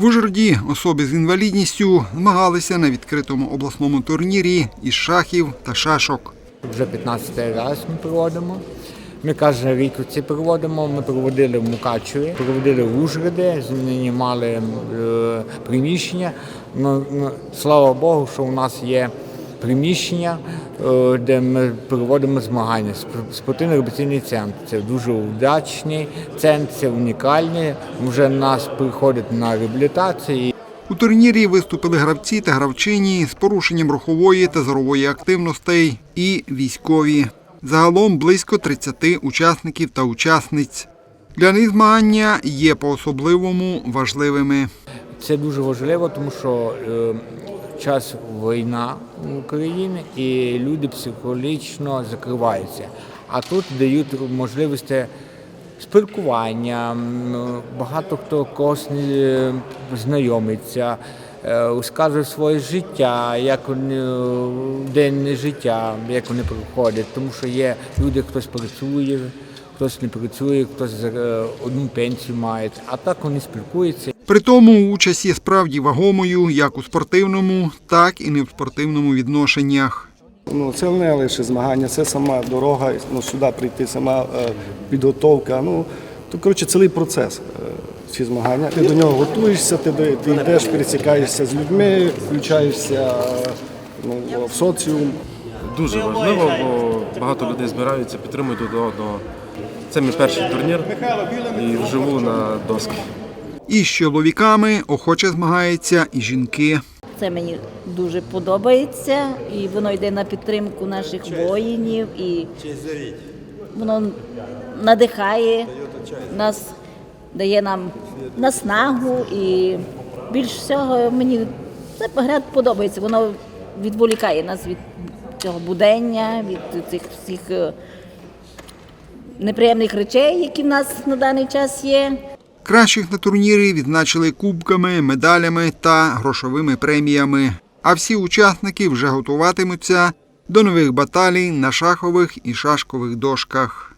В Ужгороді особи з інвалідністю змагалися на відкритому обласному турнірі із шахів та шашок. Вже 15 раз ми проводимо. Ми кожен рік це проводимо. Ми проводили в Мукачеві, проводили в Ужгороді, знімали е, приміщення. Ну, ну, слава Богу, що у нас є приміщення, е, де ми проводимо змагання. Сп- Спортивно-репетиційний центр. Це дуже удачний центр, це унікальний. Вже нас приходять на реабілітацію. У турнірі виступили гравці та гравчині з порушенням рухової та зорової активностей і військові. Загалом близько 30 учасників та учасниць. Для них змагання є по-особливому важливими. Це дуже важливо, тому що е, час війна в Україні і люди психологічно закриваються. А тут дають можливості спілкування, багато хто когось знайомиться, е, розказує своє життя, як е, день життя, як вони проходять. Тому що є люди, хтось працює, хтось не працює, хтось е, одну пенсію має, а так вони спілкуються. При тому участь є справді вагомою як у спортивному, так і не в спортивному відношеннях. Ну, це не лише змагання, це сама дорога, ну, сюди прийти, сама е, підготовка. Ну, то, коротше, цілий процес е, ці змагання. Ти до нього готуєшся, ти, ти йдеш, пересікаєшся з людьми, включаєшся е, ну, в соціум. Дуже важливо, бо багато людей збираються, підтримують один одного. Це мій перший турнір і вживу на доски. І з чоловіками охоче змагаються і жінки. Це мені дуже подобається, і воно йде на підтримку наших воїнів, і воно надихає нас, дає нам наснагу, і більш всього мені це гра подобається. Воно відволікає нас від цього будення, від цих всіх е, неприємних речей, які в нас на даний час є. Кращих на турнірі відзначили кубками, медалями та грошовими преміями. А всі учасники вже готуватимуться до нових баталій на шахових і шашкових дошках.